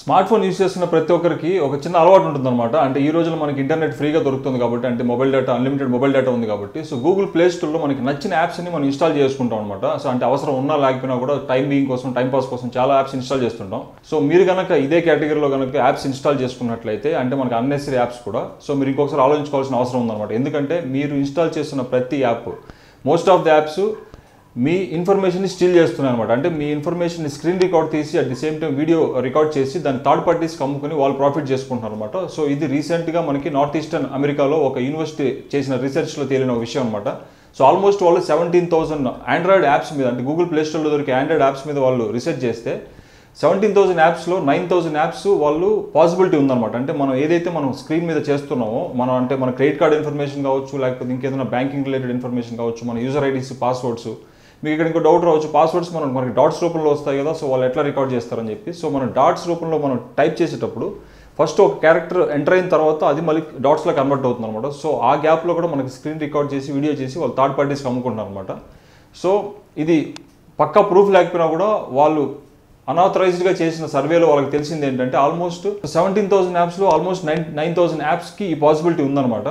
Smart phone use చేస్తున్న ప్రతి ఒక్కరికి ఒక చిన్న అలవాటు ఉంటుందన్నమాట. అంటే ఈ రోజుల్లో మనకి ఇంటర్నెట్ ఫ్రీగా దొరుకుతుంది కాబట్టి అంటే mobile data unlimited mobile data ఉంది కాబట్టి సో గూగుల్ ప్లే స్టోర్లో మనకి నచ్చిన యాప్స్ అన్ని మనం ఇన్స్టాల్ చేసుకుంటాం అనమాట సో అంటే అవసరం ఉన్నా లేకపోయినా కూడా టైం బీయింగ్ కోసం టైం పాస్ కోసం చాలా యాప్స్ ఇన్స్టాల్ చేస్తుంటాం. సో మీరు కనుక ఇదే కేటగిరీలో కనుక యాప్స్ ఇన్స్టాల్ చేసుకున్నట్లయితే అంటే మనకి అన్నెసరీ యాప్స్ కూడా సో మీరు ఇంకొకసారి ఆలోచించుకోవాల్సిన అవసరం ఉందన్నమాట. ఎందుకంటే మీరు ఇన్స్టాల్ చేస్తున్న ప్రతి app most of the apps me information steal చేస్తున్నాను అనమాట. అంటే మీ ఇన్ఫర్మేషన్ స్క్రీన్ రికార్డ్ తీసి at the same time video record చేసి దాన్ని థర్డ్ పార్టీస్కి అమ్ముకుని వాళ్ళు ప్రాఫిట్ చేసుకుంటున్నారు అనమాట. సో ఇది రీసెంట్గా మనకి నార్త్ ఈస్టర్న్ అమెరికాలో ఒక యూనివర్సిటీ చేసిన రీసెర్చ్లో తేలిన ఒక విషయం అనమాట. సో ఆల్మోస్ట్ వాళ్ళు సెవెంటీన్ థౌసండ్ ఆండ్రాయిడ్ యాప్స్ మీద అంటే గూగుల్ ప్లే స్టోర్లో దొరికే ఆండ్రాయిడ్ యాప్స్ మీద వాళ్ళు రీసెర్చ్ చేస్తే సెవెంటీన్ థౌసండ్ యాప్స్లో నైన్ థౌసండ్ యాప్స్ వాళ్ళు పాసిబిలిటీ ఉందన్నమాట. అంటే మనం ఏదైతే మనం స్క్రీన్ మీద చేస్తున్నామో మనం అంటే మన క్రెడిట్ కార్డ్ ఇన్ఫర్మేషన్ కావచ్చు లేకపోతే ఇంకేదైనా బ్యాంకింగ్ రిలేటెడ్ ఇన్ఫర్మేషన్ కావచ్చు మన యూజర్ ఐడీస్ పాస్వర్డ్స్ మీకు ఇక్కడ ఇంకో డౌట్ రావచ్చు. పాస్వర్డ్స్ మనం మనకి డాట్స్ రూపంలో వస్తాయి కదా సో వాళ్ళు ఎట్లా రికార్డ్ చేస్తారని చెప్పి. సో మనం డాట్స్ రూపంలో మనం టైప్ చేసేటప్పుడు ఫస్ట్ ఒక క్యారెక్టర్ ఎంటర్ అయిన తర్వాత అది మళ్ళీ డాట్స్లో కన్వర్ట్ అవుతుంది అనమాట సో ఆ గ్యాప్లో కూడా మనకి స్క్రీన్ రికార్డ్ చేసి వీడియో చేసి వాళ్ళు థర్డ్ పార్టీస్కి అమ్ముకుంటున్నారు అనమాట సో ఇది పక్కా ప్రూఫ్ లేకపోయినా కూడా వాళ్ళు అనాథరైజ్డ్గా చేసిన సర్వేలో వాళ్ళకి తెలిసింది ఏంటంటే ఆల్మోస్ట్ సెవెంటీన్ థౌసండ్ యాప్స్లో ఆల్మోస్ట్ నైన్ నైన్ థౌసండ్ యాప్స్కి ఈ పాసిబిలిటీ ఉందన్నమాట.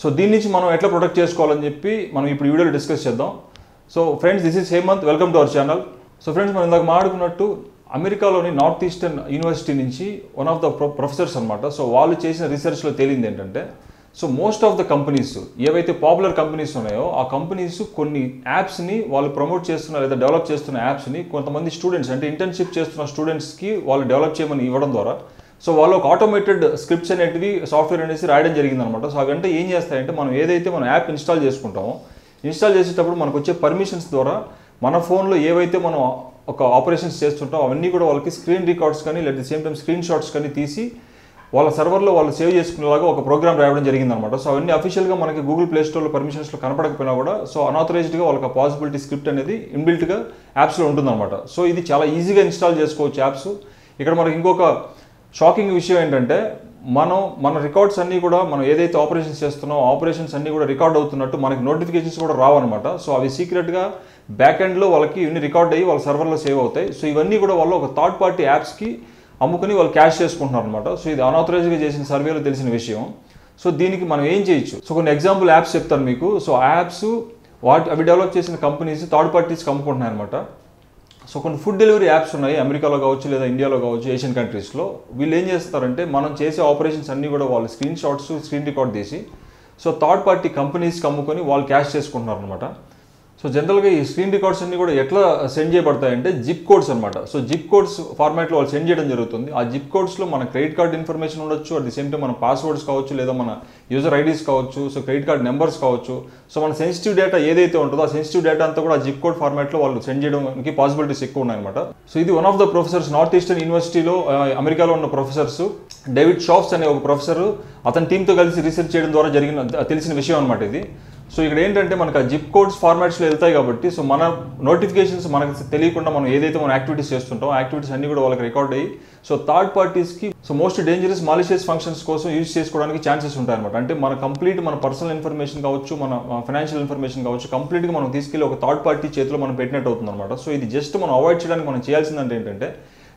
సో దీని నుంచి మనం ఎట్లా ప్రొటెక్ట్ చేసుకోవాలని చెప్పి మనం ఇప్పుడు వీడియోలో డిస్కస్ చేద్దాం. So friends this is Hemanth welcome to our channel so friends మనం ఇందాక మాట్లాడుకున్నట్టు అమెరికాలోని నార్త్ ఈస్టర్న్ యూనివర్సిటీ నుంచి వన్ ఆఫ్ ద ప్రొఫెసర్స్ అనమాట సో వాళ్ళు చేసిన రీసెర్చ్లో తేలింది ఏంటంటే so most of the companies ఏవైతే పాపులర్ కంపెనీస్ ఉన్నాయో ఆ కంపెనీస్ కొన్ని యాప్స్ని వాళ్ళు ప్రమోట్ చేస్తున్న లేదా డెవలప్ చేస్తున్న యాప్స్ని కొంతమంది స్టూడెంట్స్ అంటే ఇంటర్న్షిప్ చేస్తున్న స్టూడెంట్స్కి వాళ్ళు డెవలప్ చేయమని ఇవ్వడం ద్వారా సో వాళ్ళు ఒక ఆటోమేటెడ్ స్క్రిప్ట్స్ అనేటివి సాఫ్ట్వేర్ అనేసి రాయడం జరిగిందనమాట సో అవంటే ఏం చేస్తాయంటే మనం ఏదైతే మనం యాప్ ఇన్స్టాల్ చేసుకుంటామో ఇన్స్టాల్ చేసేటప్పుడు మనకు వచ్చే పర్మిషన్స్ ద్వారా మన ఫోన్లో ఏవైతే మనం ఒక ఆపరేషన్స్ చేస్తుంటాం అవన్నీ కూడా వాళ్ళకి స్క్రీన్ రికార్డ్స్ కానీ లేదా సేమ్ టైం స్క్రీన్ షాట్స్ కానీ తీసి వాళ్ళ సర్వర్లో వాళ్ళు సేవ్ చేసుకునేలాగా ఒక ప్రోగ్రామ్ రాయడం జరిగిందనమాట సో అవన్నీ అఫీషియల్గా మనకి గూగుల్ ప్లే స్టోర్లో పర్మిషన్స్లో కనపడకపోయినా కూడా సో అనాథరైజ్డ్గా వాళ్ళకి పాసిబిలిటీ స్క్రిప్ట్ అనేది ఇన్బిల్ట్గా యాప్స్లో ఉంటుందన్నమాట. సో ఇది చాలా ఈజీగా ఇన్స్టాల్ చేసుకోవచ్చు యాప్స్ ఇక్కడ మనకి ఇంకొక షాకింగ్ విషయం ఏంటంటే మనం మన రికార్డ్స్ అన్నీ కూడా మనం ఏదైతే ఆపరేషన్స్ చేస్తున్నామో ఆపరేషన్స్ అన్నీ కూడా రికార్డ్ అవుతున్నట్టు మనకి నోటిఫికేషన్స్ కూడా రావన్నమాట. సో అవి సీక్రెట్గా బ్యాక్ ఎండ్లో వాళ్ళకి ఇవన్నీ రికార్డ్ అయ్యి వాళ్ళ సర్వర్లో సేవ్ అవుతాయి. సో ఇవన్నీ కూడా వాళ్ళు ఒక థర్డ్ పార్టీ యాప్స్కి అమ్ముకుని వాళ్ళు క్యాష్ చేసుకుంటున్నారు అనమాట సో ఇది అనాథరైజ్గా చేసిన సర్వేలో తెలిసిన విషయం. సో దీనికి మనం ఏం చేయొచ్చు? సో కొన్ని ఎగ్జాంపుల్ యాప్స్ చెప్తాను మీకు. సో ఆ యాప్స్ వాటి అవి డెవలప్ చేసిన కంపెనీస్ థర్డ్ పార్టీస్కి అమ్ముకుంటున్నాయి అనమాట సో కొన్ని ఫుడ్ డెలివరీ యాప్స్ ఉన్నాయి అమెరికాలో కావచ్చు లేదా ఇండియాలో కావచ్చు ఏషియన్ కంట్రీస్లో వీళ్ళు ఏం చేస్తారంటే మనం చేసే ఆపరేషన్స్ అన్నీ కూడా వాళ్ళు స్క్రీన్ షాట్స్ స్క్రీన్ రికార్డ్ తీసి సో థర్డ్ పార్టీ కంపెనీస్కి అమ్ముకొని వాళ్ళు క్యాష్ చేసుకుంటున్నారు అనమాట సో జనరల్గా ఈ స్క్రీన్ రికార్డ్స్ అన్ని కూడా ఎట్లా సెండ్ చేయబడతాయంటే జిప్ కోడ్స్ అనమాట సో జిప్ కోడ్స్ ఫార్మాట్లో వాళ్ళు సెండ్ చేయడం జరుగుతుంది. ఆ జిప్ కోడ్స్లో మన క్రెడిట్ కార్డ్ ఇన్ఫర్మేషన్ ఉండొచ్చు. అట్ ది సేమ్ టైం మన పాస్వర్డ్స్ కావచ్చు లేదా మన యూజర్ ఐడీస్ కావచ్చు సో క్రెడిట్ కార్డ్ నెంబర్స్ కావచ్చు. సో మన సెన్సిటివ్ డేటా ఏదైతే ఉంటుందో ఆ సెన్సిటివ్ డేటా అంతా కూడా ఆ జిప్ కోడ్ ఫార్మాట్లో వాళ్ళు సెండ్ చేయడానికి పాసిబిలిటీస్ ఎక్కువ ఉన్నాయన్నమాట సో ఇది one of the professors north eastern యూనివర్సిటీలో అమెరికాలో ఉన్న ప్రొఫెసర్స్ డేవిడ్ షాప్స్ అనే ఒక ప్రొఫెసర్ అతని టీంతో కలిసి రీసెర్చ్ చేయడం ద్వారా జరిగిన తెలిసిన విషయం అనమాట ఇది. సో ఇక్కడ ఏంటంటే మనకు ఆ జిప్ కోడ్స్ ఫార్మాట్స్లో వెళ్తాయి కాబట్టి సో మన నోటిఫికేషన్స్ మనకు తెలియకుండా మనం ఏదైతే మనం యాక్టివిటీస్ చేస్తుంటాం యాక్టివిటీస్ అన్ని కూడా వాళ్ళకి రికార్డ్ అయ్యి సో థర్డ్ పార్టీస్కి so most dangerous malicious functions కోసం యూజ్ చేసుకోవడానికి ఛాన్సెస్ ఉంటాయి అనమాట అంటే మన కంప్లీట్ మన పర్సనల్ ఇన్ఫర్మేషన్ కావచ్చు మన ఫైనాన్షియల్ ఇన్ఫర్మేషన్ కావచ్చు కంప్లీట్గా మనం తీసుకెళ్ళి ఒక థర్డ్ పార్టీ చేతిలో మనం పెట్టినట్టు అవుతుంది అనమాట సో ఇది జస్ట్ మనం అవాయిడ్ చేయడానికి మనం చేయాల్సిందంటే ఏంటంటే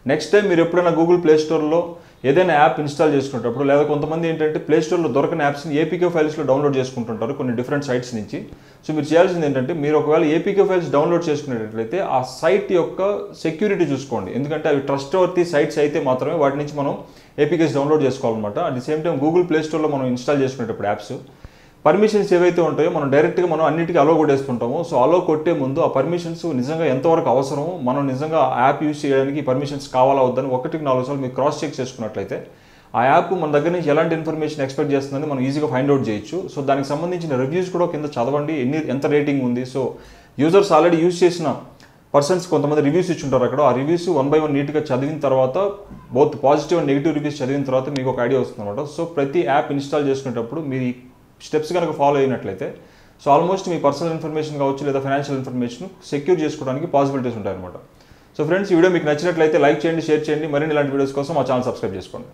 నెక్స్ట్ టైం మీరు ఎప్పుడైనా గూగుల్ ప్లే స్టోర్లో ఏదైనా యాప్ ఇన్స్టాల్ చేసుకునేటప్పుడు లేదా కొంతమంది ఏంటంటే ప్లే స్టోర్లో దొరకని యాప్స్ని ఏపీకే ఫైల్స్లో డౌన్లోడ్ చేసుకుంటుంటారు కొన్ని డిఫరెంట్ సైట్స్ నుంచి. సో మీరు చేయాల్సింది ఏంటంటే మీరు ఒకవేళ ఏపీకే ఫైల్స్ డౌన్లోడ్ చేసుకునేటట్లయితే ఆ సైట్ యొక్క సెక్యూరిటీ చూసుకోండి. ఎందుకంటే అవి ట్రస్ట్ వర్తి సైట్స్ అయితే మాత్రమే వాటి నుంచి మనం ఏపీకేస్ డౌన్లోడ్ చేసుకోవాలన్నమాట. At the same time Google play స్టోర్లో మనం ఇన్స్టాల్ చేసుకునేటప్పుడు యాప్స్ పర్మిషన్స్ ఏవైతే ఉంటాయో మనం డైరెక్ట్గా మనం అన్నిటికీ అలో కొట్టేస్తుంటాము. సో అలో కొట్టే ముందు ఆ పర్మిషన్స్ నిజంగా ఎంతవరకు అవసరం మనం నిజంగా ఆ యాప్ యూస్ చేయడానికి పర్మిషన్స్ కావాలా వద్దని ఒకటికి నాలుగు సార్లు మీరు క్రాస్ చెక్ చేసుకున్నట్లయితే ఆ యాప్ మన దగ్గర నుంచి ఎలాంటి ఇన్ఫర్మేషన్ ఎక్స్పెక్ట్ చేస్తుందని మనం ఈజీగా ఫైండ్ అవుట్ చేయొచ్చు. సో దానికి సంబంధించిన రివ్యూస్ కూడా కింద చదవండి. ఎన్ని ఎంత రేటింగ్ ఉంది. సో యూజర్స్ ఆల్రెడీ యూస్ చేసిన పర్సన్స్ కొంతమంది రివ్యూస్ ఇచ్చుంటారు అక్కడ. ఆ రివ్యూస్ వన్ బై వన్ నీట్గా చదివిన తర్వాత both positive and negative reviews చదివిన తర్వాత మీకు ఒక ఐడియా వస్తుంది అనమాట సో ప్రతి యాప్ ఇన్స్టాల్ చేసుకునేటప్పుడు మీరు స్టెప్స్ కనుక ఫాలో అయినట్లయితే సో ఆల్మోస్ట్ మీ పర్సనల్ ఇన్ఫర్మేషన్ కావచ్చు లేదా ఫైనాన్షియల్ ఇన్ఫర్మేషన్ సెక్యూర్ చేసుకోవడానికి పాసిబిలిటీస్ ఉంటాయన్నమాట. సో ఫ్రెండ్స్ ఈ వీడియో మీకు నచ్చినట్లయితే లైక్ చేయండి షేర్ చేయండి. మరిన్ని ఇలాంటి వీడియోస్ కోసం మా ఛానల్ సబ్స్క్రైబ్ చేసుకోండి.